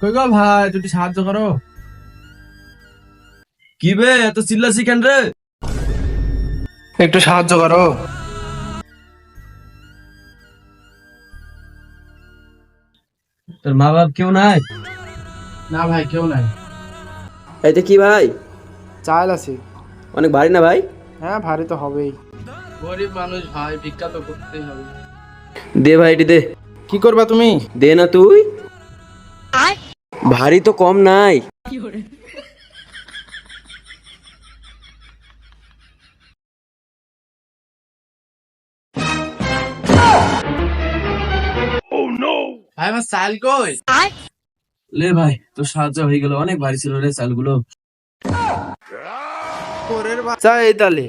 কই গো ভাই তুমি সাহায্য করো। কি বে এত চিল্লাছি কেন রে? একটু সাহায্য করো। তোর মা বাপ কেউ নাই? না ভাই কেউ নাই। এইটা কি ভাই? চাল আছে। অনেক ভারী না ভাই? হ্যাঁ ভারী তো হবেই। গরিব মানুষ ভাই ভিক্ষা তো করতেই হবে। দে ভাই এটি দে। কি করবা তুমি? দে না তুই। ভারী তো কম নাই। ভাই আমার চাল কই? লে ভাই তোর সাহায্য হয়ে গেল অনেক ভারী ছিল রে চালগুলো। চা এই তালে।